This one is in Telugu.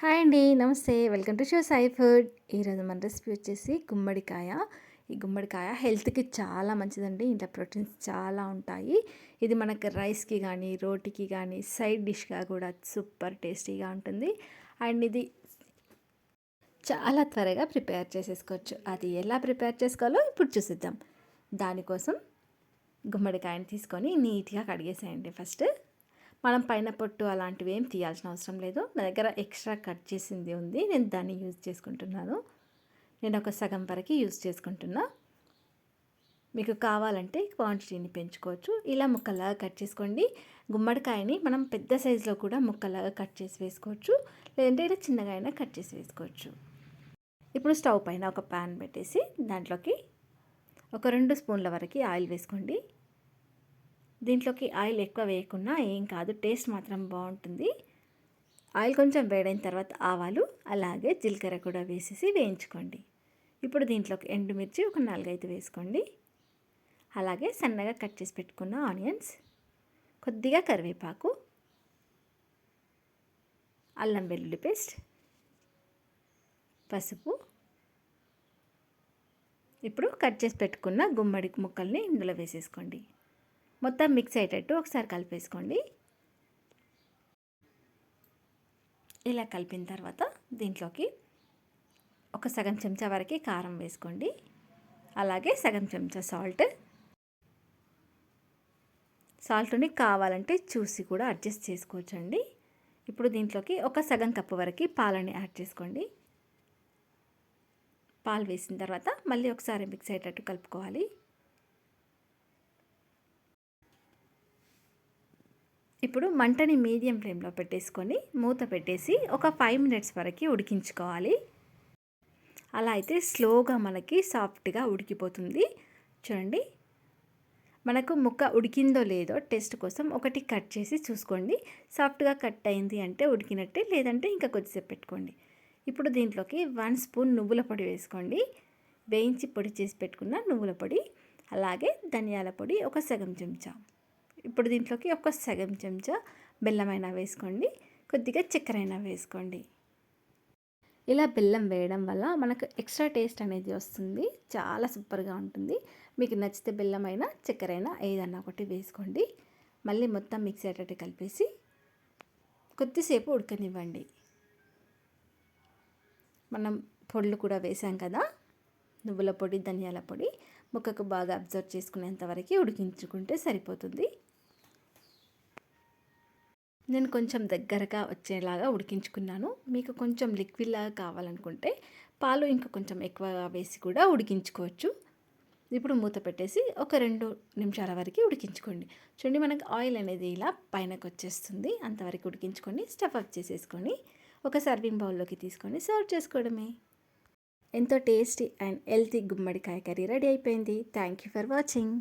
హాయ్ అండి నమస్తే. Welcome to show Sai food. ఈరోజు మన రెసిపీ వచ్చేసి గుమ్మడికాయ. ఈ గుమ్మడికాయ హెల్త్కి చాలా మంచిదండి ఇంట్లో ప్రోటీన్స్ చాలా ఉంటాయి. ఇది మనకి రైస్కి కానీ రోటీకి కానీ సైడ్ డిష్గా కూడా సూపర్ టేస్టీగా ఉంటుంది. అండ్ ఇది చాలా త్వరగా ప్రిపేర్ చేసేసుకోవచ్చు. అది ఎలా ప్రిపేర్ చేసుకోవాలో ఇప్పుడు చూసిద్దాం. దానికోసం గుమ్మడికాయని తీసుకొని నీట్గా కడిగేసేయండి ఫస్ట్. మనం పైన పొట్టు అలాంటివి ఏం తీయాల్సిన అవసరం లేదు. నా దగ్గర ఎక్స్ట్రా కట్ చేసింది ఉంది. నేను దాన్ని యూజ్ చేసుకుంటున్నాను. నేను ఒక సగం వరకు యూజ్ చేసుకుంటున్నా. మీకు కావాలంటే క్వాంటిటీని పెంచుకోవచ్చు. ఇలా ముక్కలాగా కట్ చేసుకోండి. గుమ్మడికాయని మనం పెద్ద సైజులో కూడా ముక్కలాగా కట్ చేసి వేసుకోవచ్చు. లేదంటే ఇలా చిన్నగా అయినా కట్ చేసి వేసుకోవచ్చు. ఇప్పుడు స్టవ్ పైన ఒక ప్యాన్ పెట్టేసి దాంట్లోకి ఒక రెండు స్పూన్ల వరకు ఆయిల్ వేసుకోండి. దీంట్లోకి ఆయిల్ ఎక్కువ వేయకుండా ఏం కాదు టేస్ట్ మాత్రం బాగుంటుంది. ఆయిల్ కొంచెం వేడైన తర్వాత ఆవాలు అలాగే జీలకర్ర కూడా వేసేసి వేయించుకోండి. ఇప్పుడు దీంట్లోకి ఎండుమిర్చి ఒక నాలుగైదు వేసుకోండి. అలాగే సన్నగా కట్ చేసి పెట్టుకున్న ఆనియన్స్ కొద్దిగా కరివేపాకు అల్లం వెల్లుల్లి పేస్ట్ పసుపు. ఇప్పుడు కట్ చేసి పెట్టుకున్న గుమ్మడి ముక్కల్ని ఇందులో వేసేసుకోండి. మొత్తం మిక్స్ అయ్యేటట్టు ఒకసారి కలిపేసుకోండి. ఇలా కలిపిన తర్వాత దీంట్లోకి ఒక సగం చెంచా వరకు కారం వేసుకోండి. అలాగే సగం చెంచా సాల్ట్ సాల్ట్ని కావాలంటే చూసి కూడా అడ్జస్ట్ చేసుకోవచ్చండి. ఇప్పుడు దీంట్లోకి ఒక సగం కప్పు వరకు పాలని యాడ్ చేసుకోండి. పాలు వేసిన తర్వాత మళ్ళీ ఒకసారి మిక్స్ అయ్యేటట్టు కలుపుకోవాలి. ఇప్పుడు మంటని మీడియం ఫ్లేమ్లో పెట్టేసుకొని మూత పెట్టేసి ఒక ఫైవ్ మినిట్స్ వరకు ఉడికించుకోవాలి. అలా అయితే స్లోగా మనకి సాఫ్ట్గా ఉడికిపోతుంది. చూడండి. మనకు ముక్క ఉడికిందో లేదో టెస్ట్ కోసం ఒకటి కట్ చేసి చూసుకోండి. సాఫ్ట్గా కట్ అయింది అంటే ఉడికినట్టే లేదంటే ఇంకా కొద్దిసేపు పెట్టుకోండి. ఇప్పుడు దీంట్లోకి వన్ స్పూన్ నువ్వుల పొడి వేసుకోండి. వేయించి పొడి చేసి పెట్టుకున్న నువ్వుల పొడి అలాగే ధనియాల పొడి ఒక సగం చెంచా. ఇప్పుడు దీంట్లోకి ఒక సగం చెంచా బెల్లమైనా వేసుకోండి. కొద్దిగా చక్కెర అయినా వేసుకోండి. ఇలా బెల్లం వేయడం వల్ల మనకు ఎక్స్ట్రా టేస్ట్ అనేది వస్తుంది. చాలా సూపర్గా ఉంటుంది. మీకు నచ్చితే బెల్లమైనా చక్కెర అయినా ఏదన్నా ఒకటి వేసుకోండి. మళ్ళీ మొత్తం మిక్స్ అయ్యేటట్టు కలిపేసి కొద్దిసేపు ఉడకనివ్వండి. మనం పొడులు కూడా వేసాం కదా? నువ్వుల పొడి ధనియాల పొడి ముక్కకు బాగా అబ్జర్వ్ చేసుకునేంత వరకు ఉడికించుకుంటే సరిపోతుంది. నేను కొంచెం దగ్గరగా వచ్చేలాగా ఉడికించుకున్నాను. మీకు కొంచెం లిక్విడ్ లాగా కావాలనుకుంటే పాలు ఇంకా కొంచెం ఎక్కువగా వేసి కూడా ఉడికించుకోవచ్చు. ఇప్పుడు మూత పెట్టేసి ఒక రెండు నిమిషాల వరకు ఉడికించుకోండి. చూడండి మనకు ఆయిల్ అనేది ఇలా పైనకు వచ్చేస్తుంది. అంతవరకు ఉడికించుకొని స్టఫ్ అప్ చేసేసుకొని ఒక సర్వింగ్ బౌల్లోకి తీసుకొని సర్వ్ చేసుకోవడమే. ఎంతో టేస్టీ అండ్ హెల్తీ గుమ్మడికాయ కర్రీ రెడీ అయిపోయింది. Thank you for watching